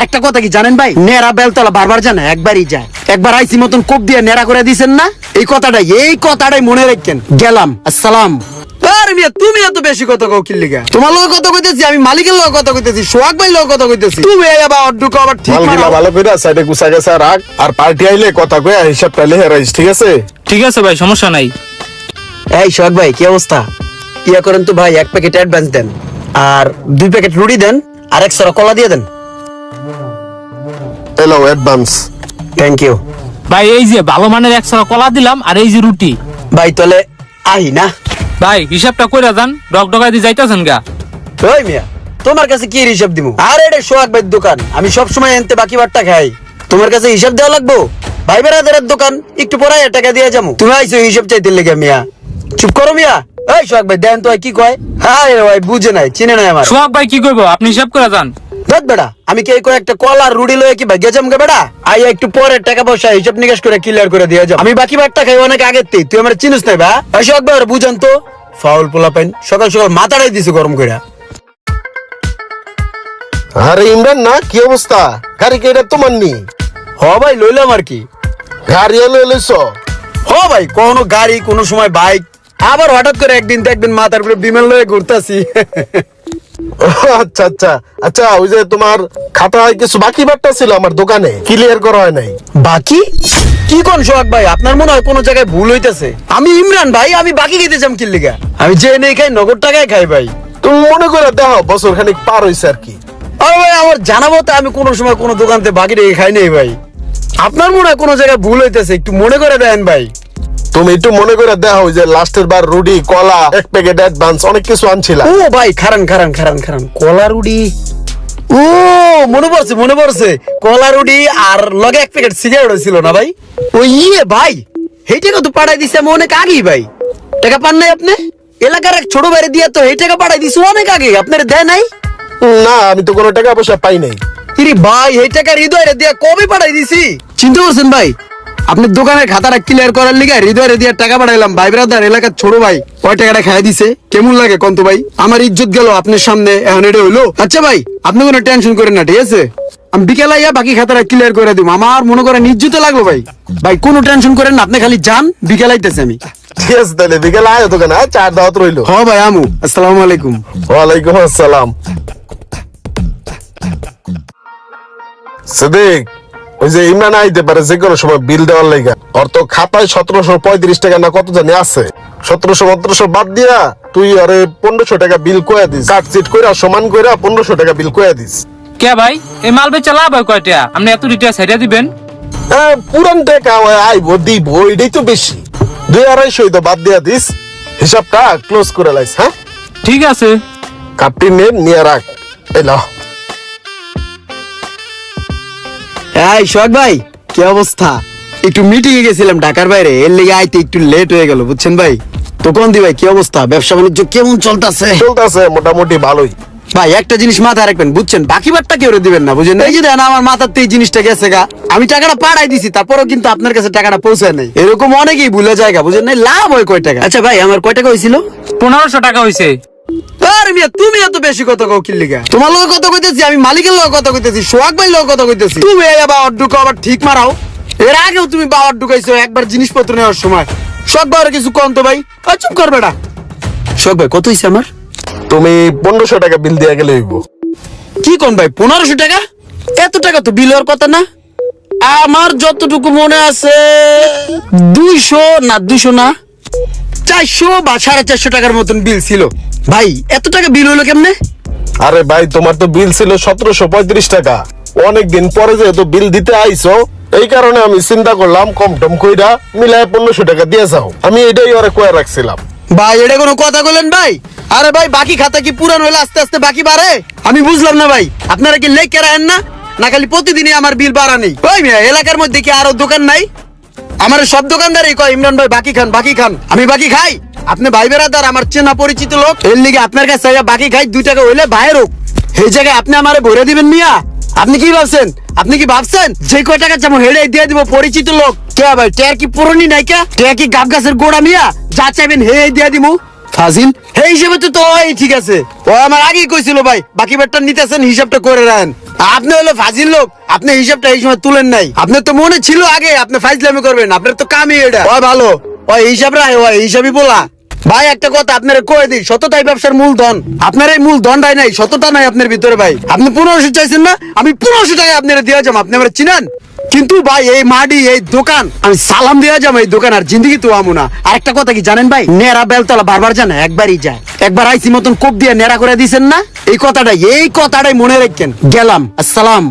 আরেকটা কথা কি জানেন ভাই? নেড়া বেলতলা বারবার জানে একবারই যায়। একবার আইসি মতন কোপ দিয়ে নেড়া করে দিছেন না? এই কথাটাই এই কথাটাই মনে রাখেন। গেলাম আসসালাম। তুমি এত বেশি কথা কও কি লিগা? তোমার লগে কথা কইতেছি আমি মালিকের লগে কথা কইতেছি সোহাগ ভাই লগে কথা কইতেছি। তুমি আবার অড্ডুকে আবার ঠিক মারো। ভালো করে সাইডে গুছা গেছে রাখ আর পার্টি আইলে কথা কয়ে হিসাবটা লেহে রাইস ঠিক আছে? ঠিক আছে ভাই সমস্যা নাই। এই সোহাগ ভাই কি অবস্থা? ইয়া করেন তো ভাই এক প্যাকেট অ্যাডভান্স দেন। আর দুই প্যাকেট রুটি দেন আর এক সরা কলা দিয়ে দেন। এলো অ্যাডভান্স থ্যাংক ইউ ভাই এই যে ভালো মানের একশো কলা দিলাম আর এই যে রুটি। ভাই তাহলে আহি না। ভাই হিসাবটা কইরা যান ডক ডকাই দিয়ে যাইতাছেন গা। ওই মিয়া তোমার কাছে কি হিসাব দিব আর এটা সোহাগ ভাইয়ের দোকান। আমি সব সময় এনতে বাকি বারটা খাই। তোমার কাছে হিসাব দেওয়া লাগবো? ভাই বেড়াদের দোকান একটু পরে টাকা দিয়ে যাব তুমি আইসো হিসাব চাইতে লেগে মিয়া। চুপ করো মিয়া। এই সোহাগ ভাই দেন তো কি কয়? হ্যাঁ ভাই বুঝে নাই চিনে নাই আমার। সোহাগ ভাই কি কইবো? আপনি হিসাব করে যান। দেখ বেড়া আমি কি এই কয়েকটা কল আর রুডি লয়ে কি গে বেড়া? আই একটু পরে টাকা পয়সা হিসাব নিকাশ করে ক্লিয়ার করে দিয়ে যাও। আমি বাকি বারটা খাই অনেক আগের তুই আমার চিনিস নাই বা ভাই বুঝান তো। ফাউল পোলা পাইন সকাল সকাল মাথাটাই দিছে গরম করে আরে ইমরান না কি অবস্থা? গাড়ি কে এটা তোমার নি। হ ভাই লইলাম আর কি। গাড়ি এলো এলেছ হ ভাই কোনো গাড়ি কোনো সময় বাইক। আবার হঠাৎ করে একদিন একদিন মাথার উপরে বিমান লয়ে ঘুরতাছি। আচ্ছা আচ্ছা। আচ্ছা ওই যে তোমার খাতায় কিছু বাকি বাট্টা ছিল আমার দোকানে ক্লিয়ার করা হয় নাই। বাকি? কি কোন সোহাগ ভাই? আপনার মনে হয় কোনো জায়গায় ভুল হইতেছে? আমি ইমরান ভাই আমি বাকি খেতে চাম কিল্লিগা আমি যে নেই খাই নগদ টাকায় খাই ভাই। তুমি মনে করে দেখো বছর খানিক পার হয়েছে আর কি। আরে ভাই আমার জানাব তো আমি কোনো সময় কোনো দোকানতে বাকি রেখে খাই নাই ভাই। আপনার মনে হয় কোনো জায়গায় ভুল হইতেছে? একটু মনে করে দেন ভাই। তুমি একটু মনে করে দেখো যে লাস্টের বার রুডি কলা এক প্যাকেট অ্যাডভান্স অনেক কিছু আনছিলা। ও ভাই খারান খারান খারান খারান। কলা রুডি ও মনে পড়ছে মনে পড়ছে। কলা রুডি আর লগে এক প্যাকেট সিগারেট ছিল না ভাই? ও ইয়ে ভাই এই টাকা তো পাঠাই দিছে আমি অনেক আগেই ভাই। টাকা পান নাই আপনি? এলাকার এক ছোট বাইরে দিয়ে তো এই টাকা পাঠাই দিছে অনেক আগে। আপনার দেয় নাই? না আমি তো কোনো টাকা পয়সা পাই নাই। ইরে ভাই এই টাকা হৃদয় দিয়ে কবে পাঠাই দিছি? চিন্তা করছেন ভাই আপনার দোকানের খাতাটা ক্লিয়ার করার লিগে হৃদয় দিয়ে টাকা পাঠাইলাম। ভাই ব্রাদার এলাকার ছোট ভাই ওই টাকাটা খাই দিছে? কেমন লাগে কন্ত ভাই? আমার ইজ্জত গেল আপনার সামনে এখন এটা হইল। আচ্ছা ভাই আপনি কোনো টেনশন করেন না ঠিক আছে? আমি বিকেলে আইয়া বাকি খাতাটা ক্লিয়ার করে দিব আমার মনে করেন ইজ্জতে লাগল ভাই। ভাই কোনো টেনশন করেন না আপনি খালি যান বিকেল আইতেছে আমি। ঠিক আছে তাহলে বিকেলে আয় দোকানে আয়, চার দাওয়াত রইল। হ ভাই আমু আসসালামু আলাইকুম। ওয়ালাইকুম আসসালাম। সিদ্দিক ওই যে ইমরান আইতে পারে যে কোনো সময় বিল দেওয়ার লাইগা ওর তো খাতায় সতেরোশো পঁয়ত্রিশ টাকা না কত জানি আছে। সতেরোশো সতেরোশো বাদ দিয়া তুই আরে পনেরোশো টাকা বিল কয়া দিস। কাট চিট কইরা সমান কইরা পনেরোশো টাকা বিল কয়া দিস। কে ভাই? এই মাল বেচা লাভ হয় কয়টা? আপনি এত রিটায়ার সাইডা দিবেন। হ্যাঁ পুরান টাকা আইব দিব এটাই তো বেশি। দুই আড়াইশো তো বাদ দিয়া দিস। হিসাবটা ক্লোজ করে লাইস হ্যাঁ? ঠিক আছে। কাপটি নে নিয়ে রাখ। এলা এই সোহাগ ভাই কি অবস্থা? একটু মিটিং এ গেছিলাম ঢাকার বাইরে এর লেগে আইতে একটু লেট হয়ে গেল বুঝছেন ভাই? তো কোন দি ভাই কি অবস্থা? ব্যবসা বাণিজ্য কেমন চলতেছে? চলতেছে মোটামুটি ভালোই। ভাই একটা জিনিস মাথায় রাখবেন বুঝছেন? বাকি বারটা কেউ দিবেন না বুঝেন? এই যে দেন আমার মাথার তো এই জিনিসটা গেছে গা। আমি টাকাটা পাঠাই দিছি তারপরেও কিন্তু আপনার কাছে টাকাটা পৌঁছায় নাই। এরকম অনেকেই ভুলে বুঝেন নাই? লাভ হয় কয় টাকা? আচ্ছা ভাই আমার কয় টাকা হয়েছিল পনেরোশো টাকা মিয়া তুমি এত বেশি কথা কও কি লিগা? তোমার লগে কথা কইতেছি আমি মালিকের লগে কথা কইতেছি সোহাগ ভাই লগে কথা কইতেছি। তুমি আবার ঠিক মারাও। এর আগেও তুমি বাবার ঢুকাইছো একবার জিনিসপত্র নেওয়ার সময়। সোহাগ ভাই কিছু কম তো ভাই চুপ কর বেটা। সোহাগ ভাই কত হইছে আমার? তুমি পনেরোশো টাকা বিল দিয়ে গেলে হইব। কি কোন ভাই পনেরোশো টাকা? এত টাকা তো বিল হওয়ার কথা না? আমার যতটুকু মনে আছে দুইশো না দুইশো না? চারশো বা সাড়ে চারশো টাকার মতন বিল ছিল। ভাই এত টাকা বিল হলো কেমনে? আরে ভাই তোমার তো বিল ছিল সতেরোশো পঁয়ত্রিশ টাকা। অনেক দিন পরে যেহেতু বিল দিতে আইছো এই কারণে আমি চিন্তা করলাম কম টম কইরা মিলায় পনেরোশো টাকা দিয়ে যাও। আমি এটাই ওরে কয়ে রাখছিলাম। ভাই এটা কোনো কথা বলেন ভাই? আরে ভাই বাকি খাতা কি পুরান হলে আস্তে আস্তে বাকি বাড়ে? আমি বুঝলাম না ভাই আপনারা কি লেখকে রাখেন না? না খালি প্রতিদিনই আমার বিল বাড়া নেই। ওই এলাকার মধ্যে কি আরও দোকান নাই? আমার সব দোকানদারই কয়, ইমরান ভাই, বাকি খান বাকি খান। আমি বাকি খাই। আপনি ভাই বেড়াদার আমার চেনা পরিচিত লোক। এর লিগে আপনার কাছে বাকি খাই, দুই টাকা হইলে ভাইয়ের হোক। এই জায়গায় আপনি আমারে ভরে দিবেন মিয়া। আপনি কি ভাবছেন? আপনি কি ভাবছেন? যে কয় টাকা যেমন হেড়ে দিয়ে দিব পরিচিত লোক। কে ভাই টেয়ার কি পুরনি নাই কে টেয়ার কি গাব গাছের গোড়া মিয়া? যা চাইবেন হে দিয়ে দিব। ফাজিল? সেই হিসেবে তো তো ঠিক আছে। ও আমার আগেই কইছিল ভাই, বাকি বেটটা নিতেছেন, হিসাবটা করে রাখেন। আপনি হলো ফাজিল লোক, আপনি হিসাবটা এই সময় তুলেন নাই। আপনার তো মনে ছিল আগে আপনি ফাইজলামি করবেন, আপনার তো কামই এটা। ওই ভালো, ওই হিসাব রায়, ওই হিসাবই বলা। ভাই, একটা কথা আপনারা কয়ে দিই, সততাই ব্যবসার মূলধন আপনার এই মূল ধনটাই নাই, সততা নাই আপনার ভিতরে ভাই। আপনি পনেরোশো চাইছেন না, আমি পনেরোশো টাকা আপনারা দিয়ে যাব আপনি আমার চিনেন? কিন্তু ভাই এই মাডি এই দোকান আমি সালাম দিয়ে যাব এই দোকান আর জিন্দগি তো আমু না। আর একটা কথা কি জানেন ভাই? নেড়া বেলতলা বারবার জানে একবারই যায়। একবার আইসি মতন কোপ দিয়ে নেড়া করে দিয়েছেন না? এই কথাটাই এই কথাটাই মনে রাখেন। গেলাম আসসালাম।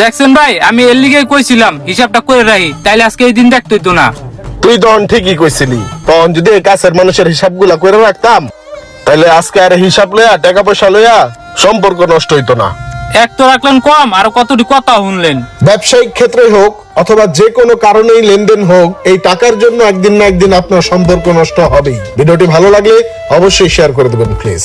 দেখছেন ভাই আমি এর লিগে কইছিলাম হিসাবটা করে রাখি তাইলে আজকে এই দিন দেখতে হইতো না। তুই তখন ঠিকই কইছিলি তখন যদি এই কাছের মানুষের হিসাবগুলা করে রাখতাম তাহলে আজকে আর হিসাব লইয়া টাকা পয়সা লইয়া সম্পর্ক নষ্ট হইতো না। এক তো রাখলেন কম, আর কতটি কথা শুনলেন। ব্যবসায়িক ক্ষেত্রে হোক অথবা যে কোনো কারণেই লেনদেন হোক, এই টাকার জন্য একদিন না একদিন আপনার সম্পর্ক নষ্ট হবেই। ভিডিওটি ভালো লাগলে অবশ্যই শেয়ার করে দেবেন প্লিজ